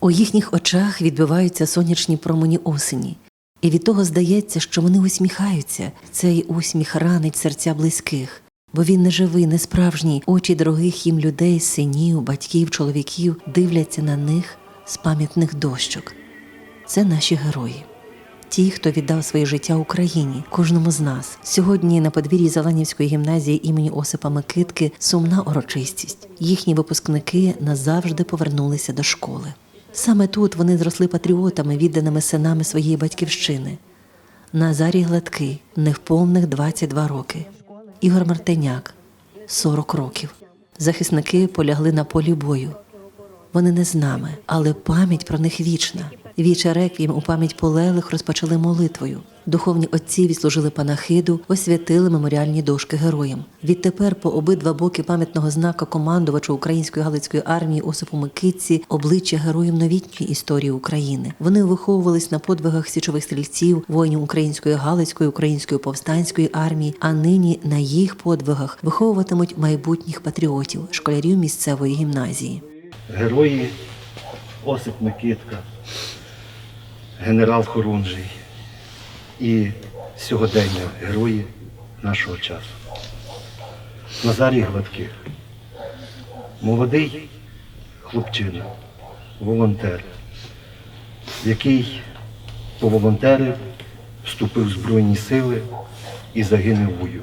У їхніх очах відбиваються сонячні промені осені, і від того здається, що вони усміхаються. Цей усміх ранить серця близьких, бо він не живий, не справжній. Очі дорогих їм людей, синів, батьків, чоловіків дивляться на них з пам'ятних дощок. Це наші герої. Ті, хто віддав своє життя Україні, кожному з нас. Сьогодні на подвір'ї Зеленівської гімназії імені Осипа Микитки сумна урочистість. Їхні випускники назавжди повернулися до школи. Саме тут вони зросли патріотами, відданими синами своєї батьківщини. Назарій Гладкий, невповних 22 роки. Ігор Мартиняк 40 років. Захисники полягли на полі бою. Вони не з нами, але пам'ять про них вічна. Віче реквієм у пам'ять полеглих розпочали молитвою. Духовні отці відслужили панахиду, освятили меморіальні дошки героям. Відтепер по обидва боки пам'ятного знака командувачу української галицької армії Осипу Микитці обличчя героїв новітньої історії України. Вони виховувались на подвигах січових стрільців, воїнів української галицької, української повстанської армії. А нині на їх подвигах виховуватимуть майбутніх патріотів, школярів місцевої гімназії. герої Осип Микитка, генерал Хорунжий і сьогодення герої нашого часу. Назарій Гладких, молодий хлопчина, волонтер, який поволонтерив, вступив в Збройні сили і загинув в бою.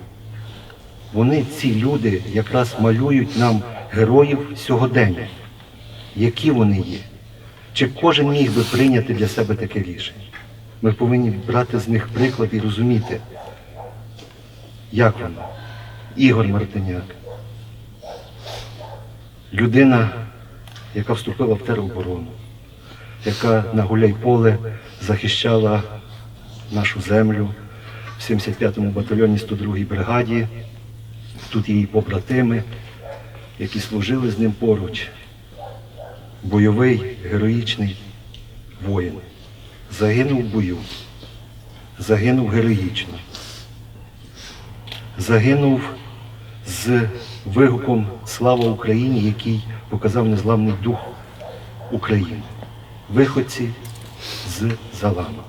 Вони, ці люди, якраз малюють нам героїв сьогодення які вони є. Чи кожен міг би прийняти для себе таке рішення? Ми повинні брати з них приклад і розуміти, як воно. Ігор Мартиняк, людина, яка вступила в тероборону, яка на Гуляйполе захищала нашу землю в 75-му батальйоні 102-й бригаді. Тут її побратими, які служили з ним поруч бойовий героїчний воїн. Загинув в бою, загинув героїчно, загинув з вигуком Слава Україні, який показав незламний дух України. Виходці з Залама,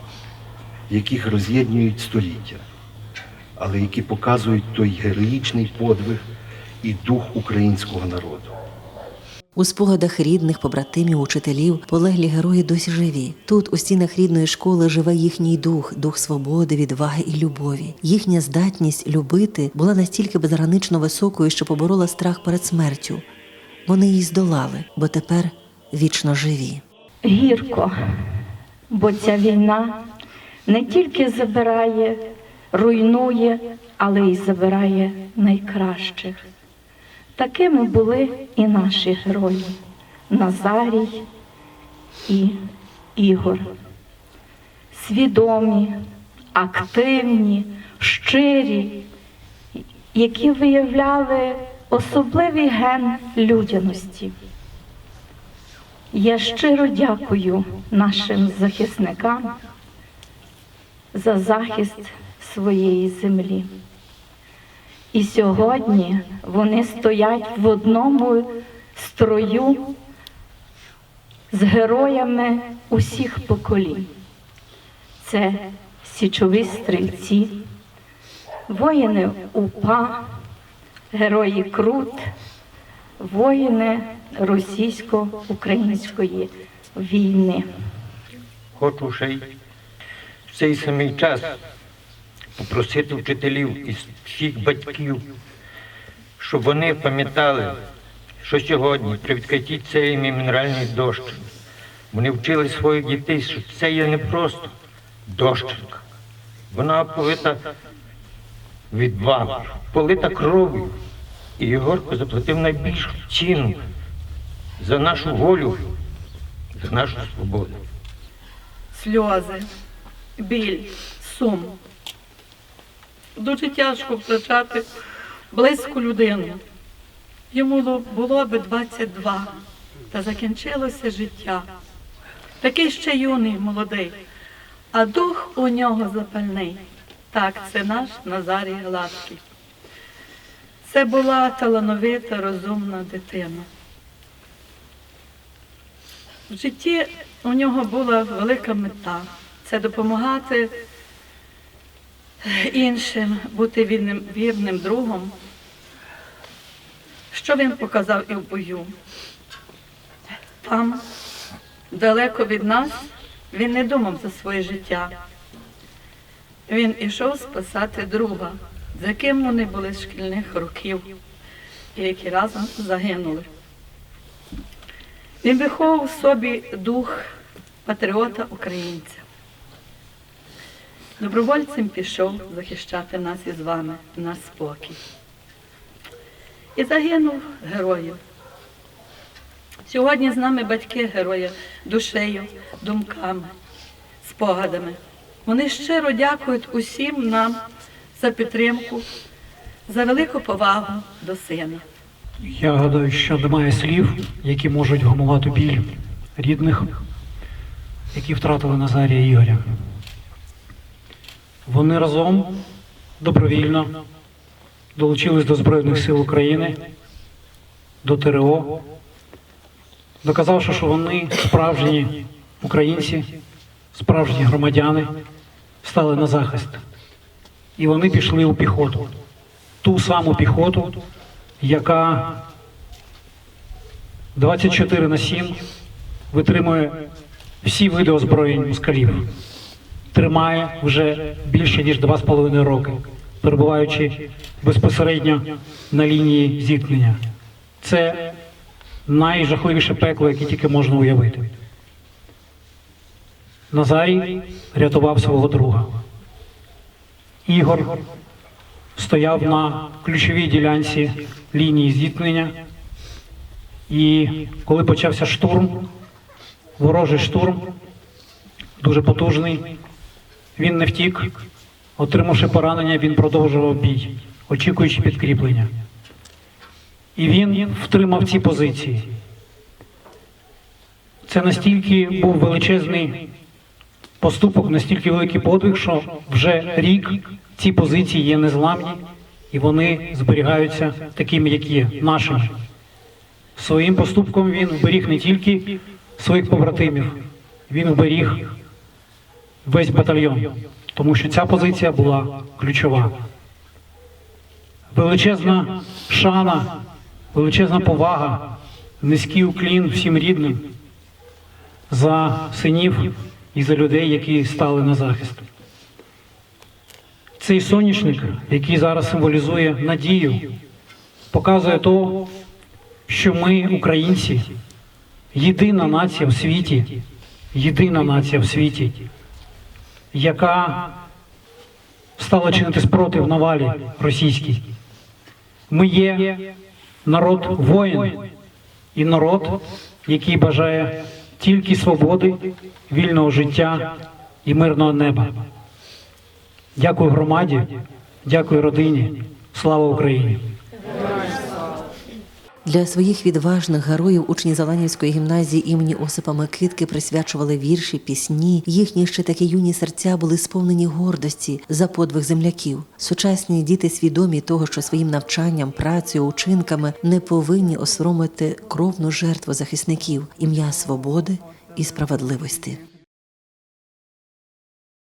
яких роз'єднують століття, але які показують той героїчний подвиг і дух українського народу. У спогадах рідних, побратимів, учителів полеглі герої досі живі. Тут, у стінах рідної школи, живе їхній дух, дух свободи, відваги і любові. Їхня здатність любити була настільки безгранично високою, що поборола страх перед смертю. Вони її здолали, бо тепер вічно живі. гірко, бо ця війна не тільки забирає, руйнує, але й забирає найкращих. Такими були і наші герої Назарій і Ігор. Свідомі, активні, щирі, які виявляли особливий ген людяності. Я щиро дякую нашим захисникам за захист своєї землі. І сьогодні вони стоять в одному строю з героями усіх поколінь. Це січові стрільці, воїни УПА, герої Крут, воїни російсько-української війни. Хочу ще й в цей самий час попросити вчителів і всіх батьків, щоб вони пам'ятали, що сьогодні при відкритті цієї меморіальної дошки вони вчили своїх дітей, що це є не просто дощинка. Вона повита відвагою, полита кров'ю. І Єгорко заплатив найбільшу ціну за нашу волю, за нашу свободу. сльози, біль, сум. Дуже тяжко втрачати близьку людину. Йому було- би 22, та закінчилося життя. Такий ще юний, молодий, а дух у нього запальний. Так, це наш Назарій Гладкий. Це була талановита, розумна дитина. В житті у нього була велика мета це допомагати іншим, бути вільним, вірним другом. Що він показав і в бою? Там, далеко від нас, він не думав за своє життя. Він ішов спасати друга, з яким вони були з шкільних років, які разом загинули. Він виховував в собі дух патріота українця. Добровольцем пішов захищати нас із вами, наш спокій. І загинув героїв. Сьогодні з нами батьки героя душею, думками, спогадами. Вони щиро дякують усім нам за підтримку, за велику повагу до сина. Я гадаю, що немає слів, які можуть вгамувати біль рідних, які втратили Назарія Ігоря. Вони разом добровільно долучились до Збройних сил України, до ТРО, доказавши, що вони справжні українці, справжні громадяни, стали на захист. І вони пішли у піхоту, ту саму піхоту, яка 24 на 7 витримує всі види озброєнь москалів. Тримає вже більше ніж 2,5 роки, перебуваючи безпосередньо на лінії зіткнення. Це найжахливіше пекло, яке тільки можна уявити. Назарій рятував свого друга. Ігор стояв на ключовій ділянці лінії зіткнення. І коли почався штурм, ворожий штурм, дуже потужний, він не втік. Отримавши поранення, він продовжував бій, очікуючи підкріплення. І він втримав ці позиції. Це настільки був величезний поступок, настільки великий подвиг, що вже рік ці позиції є незламні і вони зберігаються такими, як є, нашими. Своїм поступком він вберіг не тільки своїх побратимів, він вберіг весь батальйон, тому що ця позиція була ключова. Величезна шана, величезна повага, низький уклін всім рідним за синів і за людей, які стали на захист. Цей соняшник, який зараз символізує надію, показує то, що ми, українці, єдина нація в світі, єдина нація в світі, яка стала чинити спротив навалі російській. Ми є народ воїн і народ, який бажає тільки свободи, вільного життя і мирного неба. Дякую громаді, дякую родині. Слава Україні! Для своїх відважних героїв учні Заланівської гімназії імені Осипа Микитки присвячували вірші, пісні. Їхні ще такі юні серця були сповнені гордості за подвиг земляків. Сучасні діти свідомі того, що своїм навчанням, працею, учинками не повинні осоромити кровну жертву захисників, ім'я свободи і справедливості.